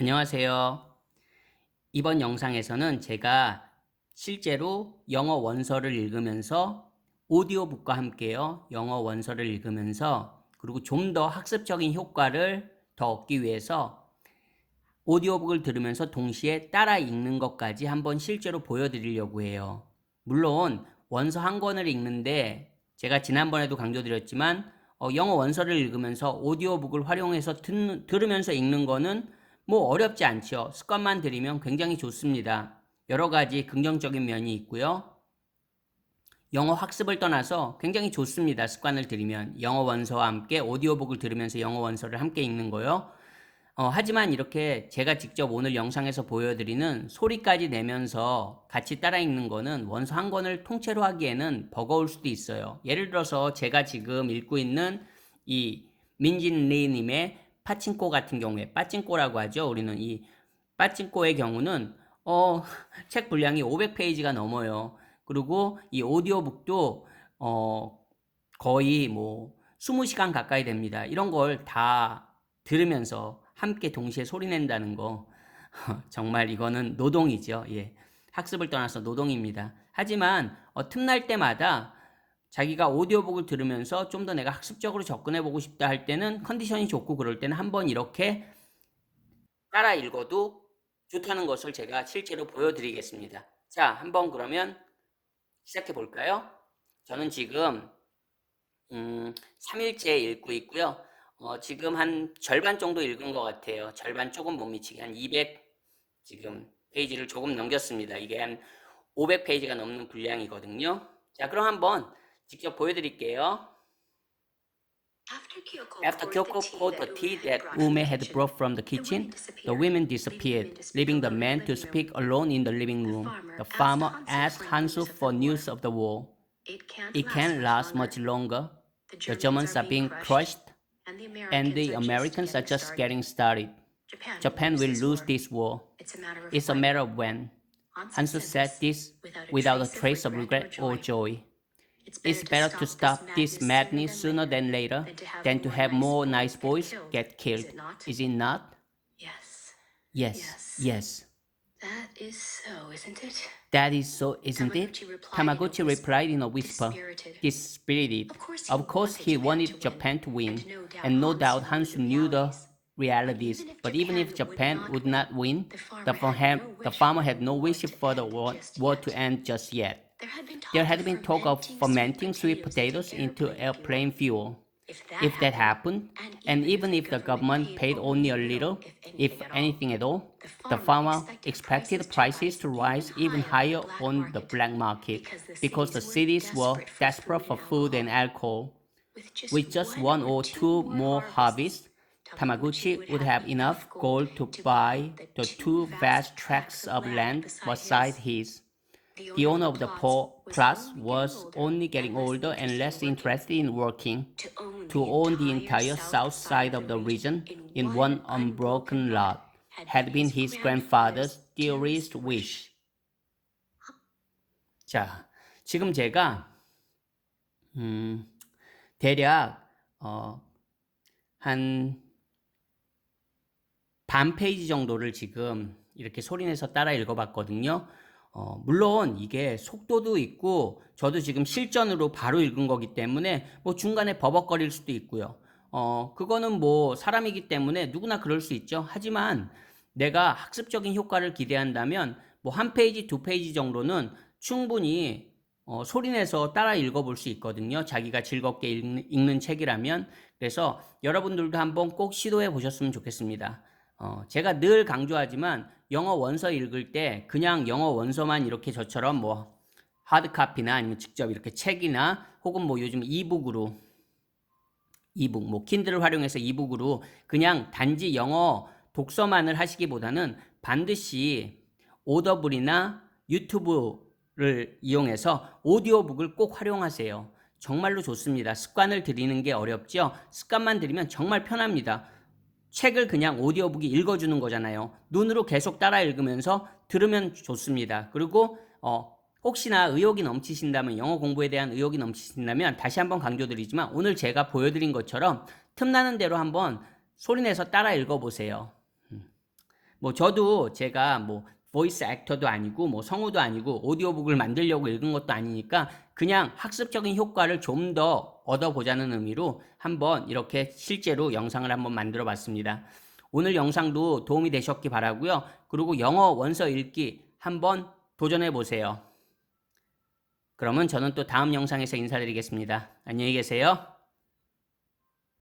안녕하세요. 이번 영상에서는 제가 실제로 영어 원서를 읽으면서 오디오북과 함께요. 영어 원서를 읽으면서 그리고 좀 더 학습적인 효과를 더 얻기 위해서 오디오북을 들으면서 동시에 따라 읽는 것까지 한번 실제로 보여드리려고 해요. 물론 원서 한 권을 읽는데 제가 지난번에도 강조드렸지만 어, 영어 원서를 읽으면서 오디오북을 활용해서 듣, 들으면서 읽는 거는 뭐 어렵지 않죠. 습관만 들이면 굉장히 좋습니다. 여러 가지 긍정적인 면이 있고요. 영어 학습을 떠나서 굉장히 좋습니다. 습관을 들이면 영어 원서와 함께 오디오북을 들으면서 영어 원서를 함께 읽는 거요. 어, 하지만 이렇게 제가 직접 오늘 영상에서 보여드리는 소리까지 내면서 같이 따라 읽는 거는 원서 한 권을 통째로 하기에는 버거울 수도 있어요. 예를 들어서 제가 지금 읽고 있는 이 민진 리님의 파친코 같은 경우에 빠친코라고 하죠. 우리는 이 빠친코의 경우는 어, 책 분량이 500페이지가 넘어요. 그리고 이 오디오북도 어, 거의 뭐 20시간 가까이 됩니다. 이런 걸 다 들으면서 함께 동시에 소리 낸다는 거 정말 이거는 노동이죠. 예. 학습을 떠나서 노동입니다. 하지만 어, 틈날 때마다 자기가 오디오북을 들으면서 좀 더 내가 학습적으로 접근해 보고 싶다 할 때는 컨디션이 좋고 그럴 때는 한번 이렇게 따라 읽어도 좋다는 것을 제가 실제로 보여드리겠습니다. 자, 한번 그러면 시작해 볼까요? 저는 지금 음, 3일째 읽고 있고요. 어, 지금 한 절반 정도 읽은 것 같아요. 절반 조금 못 미치게 한 200 지금 페이지를 조금 넘겼습니다. 이게 한 500페이지가 넘는 분량이거든요. 자, 그럼 한번 직접 보여드릴게요. After Kyoko poured the tea that Ume had brought from the kitchen, the women disappeared, leaving the man to speak alone in the living room. The farmer asked Hansu for news of the war. It can't last much longer. The Germans are being crushed, and the Americans are just getting started. Japan will lose this war. It's a matter of when. Hansu said this without a trace of regret or joy. It's better to stop this madness sooner than later than to have more nice boys get killed. Is it not? Yes, Yes, Yes. that is so, isn't it? That is so, isn't it? Tamaguchi replied in a whisper, replied in a whisper. dispirited. Of course he Of course, he wanted Japan to win, and no doubt Hansu knew the realities. But even if Japan would not win, the, farm, the farmer had no wish for the war to end just yet. There had been talk, There had been of talk of fermenting sweet potatoes into airplane fuel. If that happened, and even if the government paid only a little, if anything at all, the farmer expected prices to rise even higher on the black market because the cities were desperate for food and alcohol. With just one or two more harvests, Tamaguchi would have enough gold to buy the two vast tracts of land beside his. The owner of the poor plus was only getting older and less interested in working to own the entire south side of the region in one unbroken lot had been his grandfather's dearest wish. 자, 지금 제가 음, 대략 어, 한 반 페이지 정도를 지금 이렇게 소리내서 따라 읽어봤거든요. 어, 물론 이게 속도도 있고 저도 지금 실전으로 바로 읽은 거기 때문에 뭐 중간에 버벅거릴 수도 있고요. 어, 그거는 뭐 사람이기 때문에 누구나 그럴 수 있죠. 하지만 내가 학습적인 효과를 기대한다면 뭐 한 페이지, 두 페이지 정도는 충분히 어, 소리내서 따라 읽어볼 수 있거든요. 자기가 즐겁게 읽는, 읽는 책이라면. 그래서 여러분들도 한번 꼭 시도해 보셨으면 좋겠습니다. 어, 제가 늘 강조하지만 영어 원서 읽을 때 그냥 영어 원서만 이렇게 저처럼 뭐 하드카피나 아니면 직접 이렇게 책이나 혹은 뭐 요즘 이북으로 이북 뭐 킨들을 활용해서 이북으로 그냥 단지 영어 독서만을 하시기보다는 반드시 오더블이나 유튜브를 이용해서 오디오북을 꼭 활용하세요. 정말로 좋습니다. 습관을 들이는 게 어렵죠? 습관만 들이면 정말 편합니다. 책을 그냥 오디오북이 읽어주는 거잖아요. 눈으로 계속 따라 읽으면서 들으면 좋습니다. 그리고 어, 혹시나 의욕이 넘치신다면 영어 공부에 대한 의욕이 넘치신다면 다시 한번 강조드리지만 오늘 제가 보여드린 것처럼 틈나는 대로 한번 소리내서 따라 읽어보세요. 음. 뭐 저도 제가 뭐 보이스 액터도 아니고 뭐 성우도 아니고 오디오북을 만들려고 읽은 것도 아니니까 그냥 학습적인 효과를 좀 더 얻어보자는 의미로 한번 이렇게 실제로 영상을 한번 만들어 봤습니다. 오늘 영상도 도움이 되셨기 바라고요. 그리고 영어 원서 읽기 한번 도전해 보세요. 그러면 저는 또 다음 영상에서 인사드리겠습니다. 안녕히 계세요.